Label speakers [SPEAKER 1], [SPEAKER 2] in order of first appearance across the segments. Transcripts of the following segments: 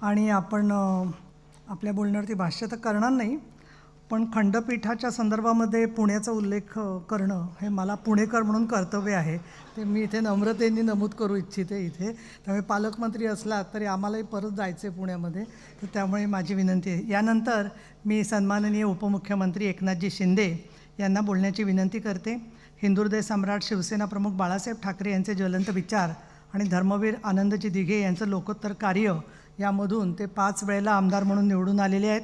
[SPEAKER 1] आणि आपण आपल्या बोलण्यावरती भाष्य तर करणार नाही पण खंडपीठाच्या संदर्भामध्ये पुण्याचा उल्लेख करणं हे मला पुणेकर म्हणून कर्तव्य आहे. ते मी इथे नम्रतेने नमूद करू इच्छिते इथे. त्यामुळे पालकमंत्री असलात तरी आम्हालाही परत जायचं आहे पुण्यामध्ये. तर त्यामुळे माझी विनंती आहे. यानंतर मी सन्माननीय उपमुख्यमंत्री एकनाथजी शिंदे यांना बोलण्याची विनंती करते. हिंदुहृदय सम्राट शिवसेना प्रमुख बाळासाहेब ठाकरे यांचे ज्वलंत विचार आणि धर्मवीर आनंदजी दिघे यांचं लोकोत्तर कार्य यामधून ते पाच वेळेला आमदार म्हणून निवडून आलेले आहेत.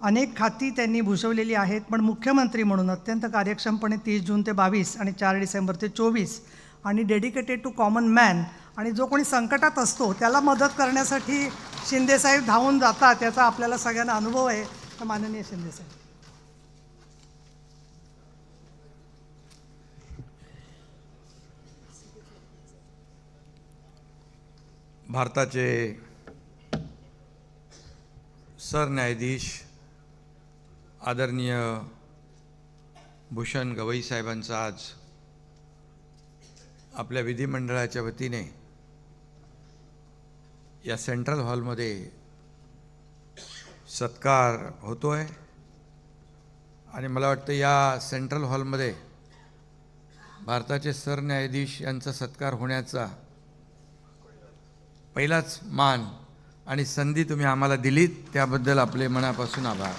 [SPEAKER 1] अनेक खाती त्यांनी भूषवलेली आहेत पण मुख्यमंत्री म्हणून अत्यंत कार्यक्षमपणे तीस जून ते बावीस आणि चार डिसेंबर ते चोवीस आणि डेडिकेटेड टू कॉमन मॅन आणि जो कोणी संकटात असतो त्याला मदत करण्यासाठी शिंदेसाहेब धावून जातात याचा आपल्याला सगळ्यांना अनुभव आहे. तर माननीय शिंदेसाहेब
[SPEAKER 2] भारताचे सरन्यायाधीश आदरणीय भूषण गवई साहेबांचा आज आपल्या विधिमंडळाच्या वतीने या सेंट्रल हॉलमध्ये सत्कार होतो आहे आणि मला वाटतं या सेंट्रल हॉलमध्ये भारताचे सरन्यायाधीश यांचा सत्कार होण्याचा पहिलाच मान आणि संधी तुम्ही आम्हाला दिलीत त्याबद्दल आपले मनापासून आभार.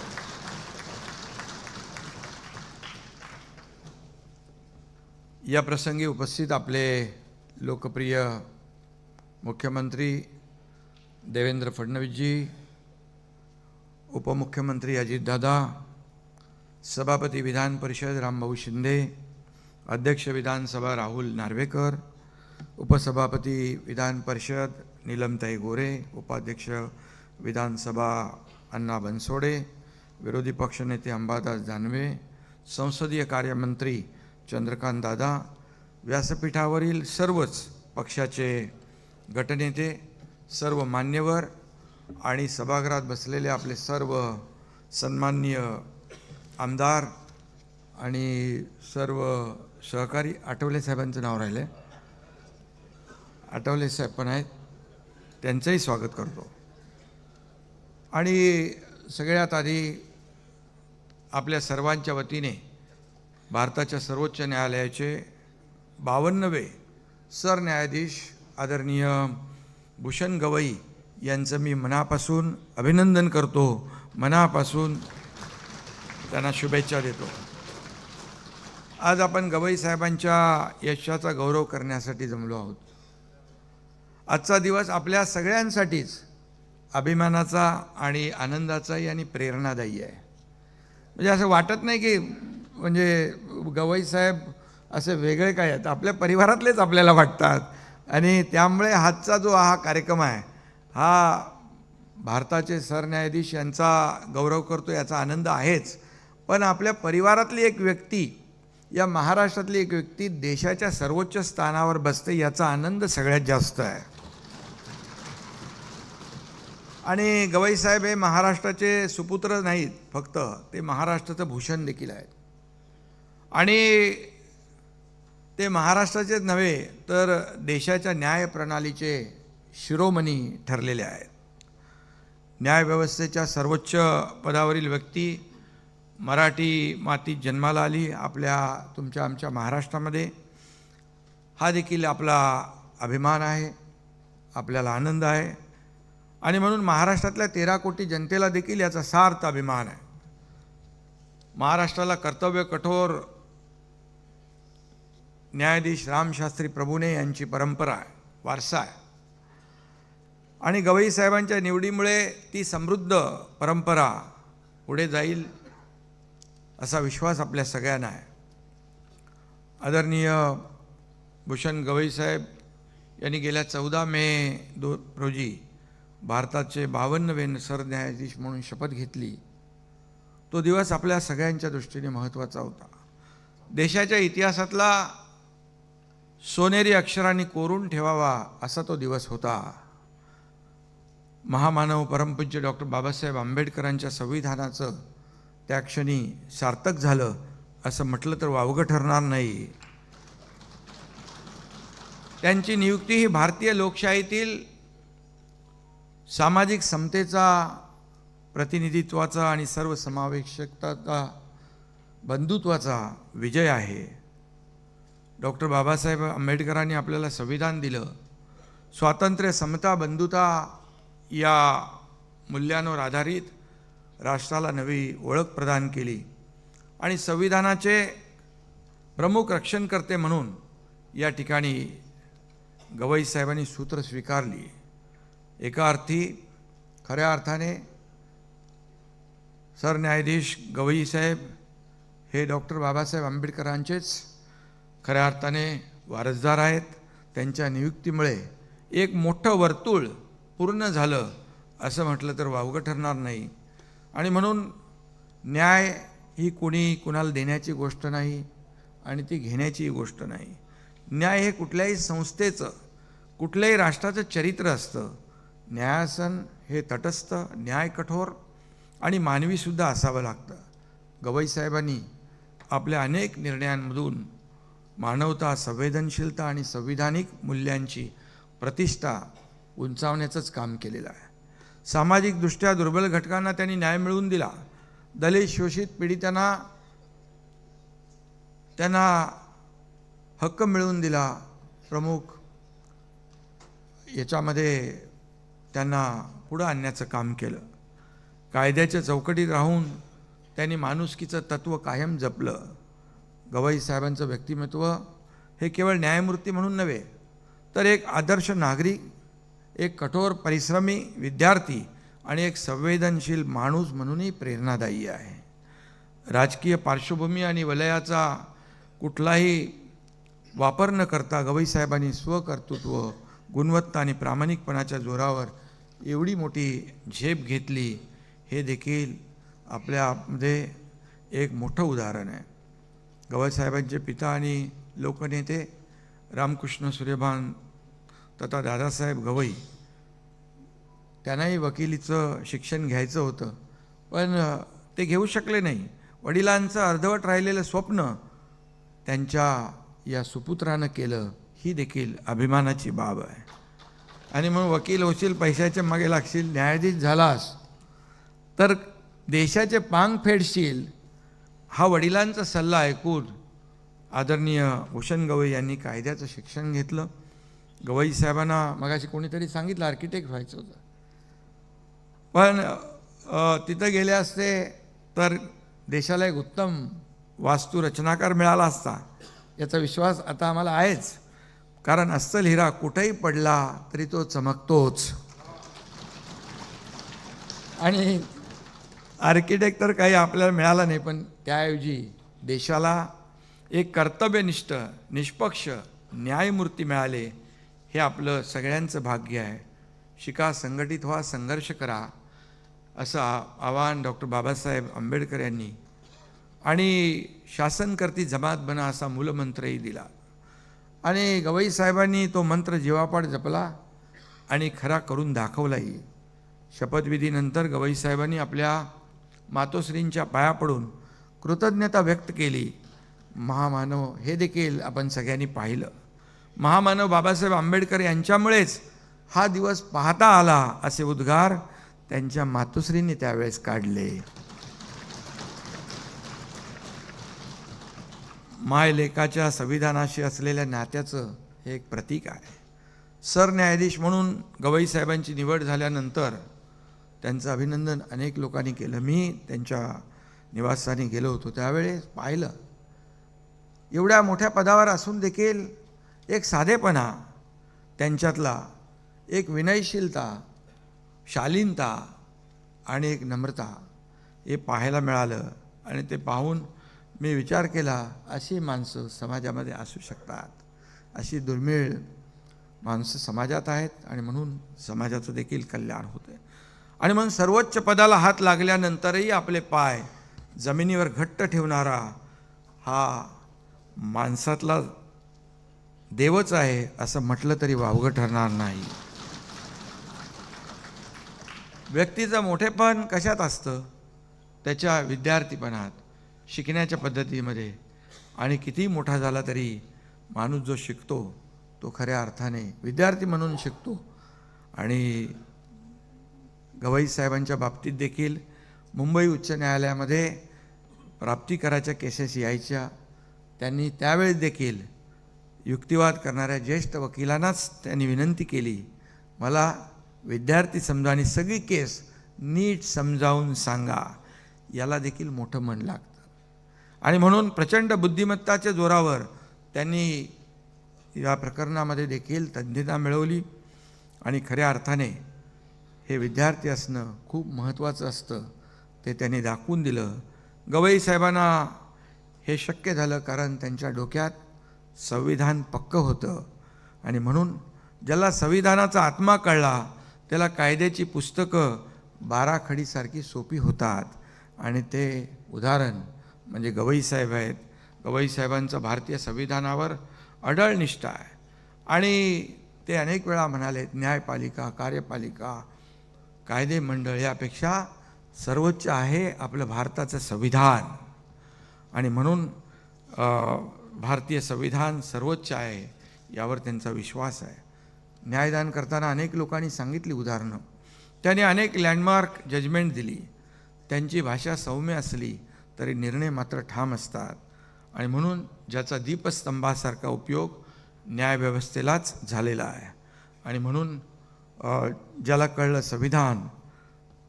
[SPEAKER 2] या प्रसंगी उपस्थित आपले लोकप्रिय मुख्यमंत्री देवेंद्र फडणवीसजी उपमुख्यमंत्री अजितदादा सभापती विधान परिषद रामभाऊ शिंदे अध्यक्ष विधानसभा राहुल नार्वेकर उपसभापती विधान परिषद नीलमताई गोरे उपाध्यक्ष विधानसभा अण्णा बनसोडे विरोधी पक्षनेते अंबादास दानवे संसदीय कार्यमंत्री चंद्रकांत दादा व्यासपीठावरील सर्वच पक्षाचे गटनेते सर्व मान्यवर आणि सभागृहात बसलेले आपले सर्व सन्माननीय आमदार आणि सर्व सहकारी आठवले साहेबांचं नाव राहिलं आहे आठवले साहेब पण आहेत. त्यांचंही स्वागत करतो. आणि सगळ्यात आधी आपल्या सर्वांच्या वतीने भारताच्या सर्वोच्च न्यायालयाचे बावन्नवे सरन्यायाधीश आदरणीय भूषण गवई यांचं मी मनापासून अभिनंदन करतो. मनापासून त्यांना शुभेच्छा देतो. आज आपण गवई साहेबांच्या यशाचा गौरव करण्यासाठी जमलो आहोत. आजचा दिवस आपल्या सगळ्यांसाठीच अभिमानाचा आणि आनंदाचाही आणि प्रेरणादायी आहे. म्हणजे असं वाटत नाही की म्हणजे गवई साहेब असे वेगळे काय आहेत. आपल्या परिवारातलेच आपल्याला वाटतात. आणि त्यामुळे आजचा जो हा कार्यक्रम आहे हा भारताचे सरन्यायाधीश यांचा गौरव करतो याचा आनंद आहेच. पण आपल्या परिवारातली एक व्यक्ती या महाराष्ट्रातली एक व्यक्ती देशाच्या सर्वोच्च स्थानावर बसते याचा आनंद सगळ्यात जास्त आहे. आणि गवईसाहेब हे महाराष्ट्राचे सुपुत्र नाहीत फक्त ते महाराष्ट्राचं भूषण देखील आहेत. आणि ते महाराष्ट्राचेच नव्हे तर देशाच्या न्यायप्रणालीचे शिरोमणी ठरलेले आहेत. न्यायव्यवस्थेच्या सर्वोच्च पदावरील व्यक्ती मराठी मातीत जन्माला आली आपल्या तुमच्या आमच्या महाराष्ट्रामध्ये. हा देखील आपला अभिमान आहे आपल्याला आनंद आहे. आणि म्हणून महाराष्ट्रातल्या तेरा कोटी जनतेला देखील याचा सार्थ अभिमान आहे. महाराष्ट्राला कर्तव्य कठोर न्यायाधीश रामशास्त्री प्रभूने यांची परंपरा आहे वारसा आहे. आणि गवई साहेबांच्या निवडीमुळे ती समृद्ध परंपरा पुढे जाईल असा विश्वास आपल्या सगळ्यांना आहे. आदरणीय भूषण गवई साहेब यांनी गेल्या चौदा मे दो रोजी भारताचे बावन्नवे सरन्यायाधीश म्हणून शपथ घेतली. तो दिवस आपल्या सगळ्यांच्या दृष्टीने महत्त्वाचा होता. देशाच्या इतिहासातला सोनेरी अक्षरांनी कोरून ठेवावा असा तो दिवस होता. महामानव परमपूज्य डॉक्टर बाबासाहेब आंबेडकरांच्या संविधानाचं त्या क्षणी सार्थक झालं असं म्हटलं तर वावगं ठरणार नाही. त्यांची नियुक्ती ही भारतीय लोकशाहीतील सामाजिक समतेचा प्रतिनिधित्वाचा आणि सर्व समावेशकताचा बंधुत्वाचा विजय आहे. डॉक्टर बाबासाहेब आंबेडकरांनी आपल्याला संविधान दिलं. स्वातंत्र्य समता बंधुता या मूल्यांवर आधारित राष्ट्राला नवी ओळख प्रदान केली आणि संविधानाचे प्रमुख रक्षणकर्ते म्हणून या ठिकाणी गवई साहेबांनी सूत्र स्वीकारली. एका अर्थी खऱ्या अर्थाने सरन्यायाधीश गवई साहेब हे डॉक्टर बाबासाहेब आंबेडकरांचेच खऱ्या अर्थाने वारसदार आहेत. त्यांच्या नियुक्तीमुळे एक मोठं वर्तुळ पूर्ण झालं असं म्हटलं तर वावगं ठरणार नाही. आणि म्हणून न्याय ही कोणी कुणाला देण्याची गोष्ट नाही आणि ती घेण्याची गोष्ट नाही. न्याय हे कुठल्याही संस्थेचं कुठल्याही राष्ट्राचं चरित्र असतं. न्यायासन हे तटस्थ न्याय कठोर आणि मानवीसुद्धा असावं लागतं. गवई साहेबांनी आपल्या अनेक निर्णयांमधून मानवता संवेदनशीलता आणि संविधानिक मूल्यांची प्रतिष्ठा उंचावण्याचंच काम केलेलं आहे. सामाजिकदृष्ट्या दुर्बल घटकांना त्यांनी न्याय मिळवून दिला. दलित शोषित पीडितांना त्यांना हक्क मिळवून दिला. प्रमुख याच्यामध्ये त्यांना पुढं आणण्याचं काम केलं. कायद्याच्या चौकटीत राहून त्यांनी माणुसकीचं तत्त्व कायम जपलं. गवाई साहेबांचं व्यक्तिमत्व हे केवळ न्यायमूर्ती म्हणून नव्हे तर एक आदर्श नागरिक एक कठोर परिश्रमी विद्यार्थी आणि एक संवेदनशील माणूस म्हणूनही प्रेरणादायी आहे. राजकीय पार्श्वभूमी आणि वलयाचा कुठलाही वापर न करता गवई साहेबांनी स्वकर्तृत्व गुणवत्ता आणि प्रामाणिकपणाच्या जोरावर एवढी मोठी झेप घेतली हे देखील आपल्यामध्ये एक मोठं उदाहरण आहे. गवळसाहेबांचे पिता आणि लोकनेते रामकृष्ण सूर्यभान तथा दादासाहेब गवई त्यांनाही वकिलीचं शिक्षण घ्यायचं होतं पण ते घेऊ शकले नाही. वडिलांचं अर्धवट राहिलेलं स्वप्न त्यांच्या या सुपुत्रानं केलं. ही देखील अभिमानाची बाब आहे. आणि मग वकील होशील पैशाच्या मागे लागशील न्यायाधीश झालास तर देशाचे पांग फेडशील हा वडिलांचा सल्ला ऐकून आदरणीय भूषण गवई यांनी कायद्याचं शिक्षण घेतलं. गवई साहेबांना मगाशी कोणीतरी सांगितलं आर्किटेक्ट व्हायचं होतं. पण तिथं गेले असते तर देशाला एक उत्तम वास्तू रचनाकार मिळाला असता. याचा विश्वास आता आम्हाला आहेच. कारण अस्सल हिरा कुठेही पडला तरी तो चमकतोच. आणि आर्किटेक्ट तर काही आपल्याला मिळाला नाही पण त्याऐवजी देशाला एक कर्तव्यनिष्ठ निष्पक्ष न्यायमूर्ती मिळाले हे आपलं सगळ्यांचं भाग्य आहे. शिका संघटित व्हा संघर्ष करा असं आवाहन डॉक्टर बाबासाहेब आंबेडकर यांनी. आणि शासनकर्ती जमात बना असा मूलमंत्रही दिला. आणि गवई साहेबांनी तो मंत्र जीवापाड जपला आणि खरा करून दाखवलाही शपथविधीनंतर गवई साहेबांनी आपल्या मातोश्रींच्या पाया पडून कृतज्ञता व्यक्त केली. महामानव हे देखील आपण सगळ्यांनी पाहिलं. महामानव बाबासाहेब आंबेडकर यांच्यामुळेच हा दिवस पाहता आला असे उद्गार त्यांच्या मातोश्रींनी त्यावेळेस काढले. मायलेकाच्या संविधानाशी असलेल्या नात्याचं हे एक प्रतीक आहे. सरन्यायाधीश म्हणून गवई साहेबांची निवड झाल्यानंतर त्यांचं अभिनंदन अनेक लोकांनी केलं. मी त्यांच्या निवासस्थानी गेलो होतो त्यावेळेस पाहिलं. एवढ्या मोठ्या पदावर असून देखील एक साधेपणा त्यांच्यातला एक विनयशीलता शालीनता आणि एक नम्रता हे पाहायला मिळालं आणि ते पाहून मी विचार केला अशी माणसं समाजामध्ये असू शकतात. अशी दुर्मिळ माणसं समाजात आहेत आणि म्हणून समाजाचं देखील कल्याण होतं आणि म्हणून सर्वोच्च पदाला हात लागल्यानंतरही आपले पाय जमिनीवर घट्ट ठेवणारा हा माणसातला देवच आहे असं म्हटलं तरी वावगं ठरणार नाही. व्यक्तीचं मोठेपण कशात असतं? त्याच्या विद्यार्थीपणात. शिकण्याच्या पद्धतीमध्ये. आणि कितीही मोठा झाला तरी माणूस जो शिकतो तो खऱ्या अर्थाने विद्यार्थी म्हणून शिकतो. आणि गवई साहेबांच्या बाबतीत देखील मुंबई उच्च न्यायालयामध्ये प्राप्तिकराच्या केसेस यायच्या. त्यांनी त्यावेळेस देखील युक्तिवाद करणाऱ्या ज्येष्ठ वकिलांनाच त्यांनी विनंती केली मला विद्यार्थी समजा आणि सगळी केस नीट समजावून सांगा. याला देखील मोठं मन लागतं. आणि म्हणून प्रचंड बुद्धिमत्ताच्या जोरावर त्यांनी या प्रकरणामध्ये देखील तज्ज्ञता मिळवली. आणि खऱ्या अर्थाने हे विद्यार्थी असणं खूप महत्त्वाचं असतं ते त्यांनी दाखवून दिलं. गवई साहेबांना हे शक्य झालं कारण त्यांच्या डोक्यात संविधान पक्कं होतं. आणि म्हणून ज्याला संविधानाचा आत्मा कळला त्याला कायद्याची पुस्तकं बाराखडीसारखी सोपी होतात. आणि ते उदाहरण म्हणजे गवई साहेब आहेत. गवई साहेबांचं भारतीय संविधानावर अडळ निष्ठा आहे. आणि ते अनेक वेळा म्हणाले न्यायपालिका कार्यपालिका कायदे मंडळ यापेक्षा सर्वोच्च आहे आपलं भारताचं संविधान. आणि म्हणून भारतीय संविधान सर्वोच्च आहे यावर त्यांचा विश्वास आहे. न्यायदान करताना अनेक लोकांनी सांगितली उदाहरणं. त्यांनी अनेक लँडमार्क जजमेंट दिली. त्यांची भाषा सौम्य असली. तरी निर्णय मात्र ठाम असतात. आणि म्हणून ज्याचा दीपस्तंभासारखा उपयोग न्यायव्यवस्थेलाच झालेला आहे. आणि म्हणून ज्याला कळलं संविधान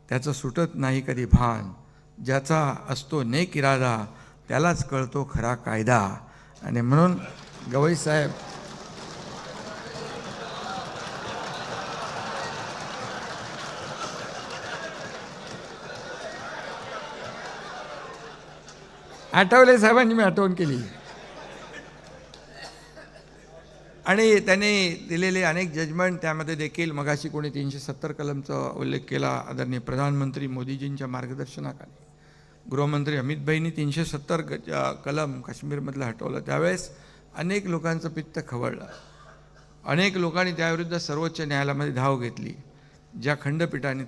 [SPEAKER 2] त्याचं सुटत नाही कधी भान. ज्याचा असतो नेक इरादा त्यालाच कळतो खरा कायदा. आणि म्हणून गवई आठवले साहेबांनी मी आठवण केली. आणि त्याने दिलेले अनेक जजमेंट त्यामध्ये देखील मगाशी कोणी तीनशे सत्तर कलमचा उल्लेख केला आदरणीय प्रधानमंत्री मोदीजींच्या मार्गदर्शनाखाली. गृहमंत्री अमित भाईंनी तीनशे सत्तर कलम काश्मीरमधलं हटवलं. त्यावेळेस अनेक लोकांचं पित्त खवळलं. अनेक लोकांनी त्याविरुद्ध सर्वोच्च न्यायालयामध्ये धाव घेतली. ज्या खंडपीठाने त्या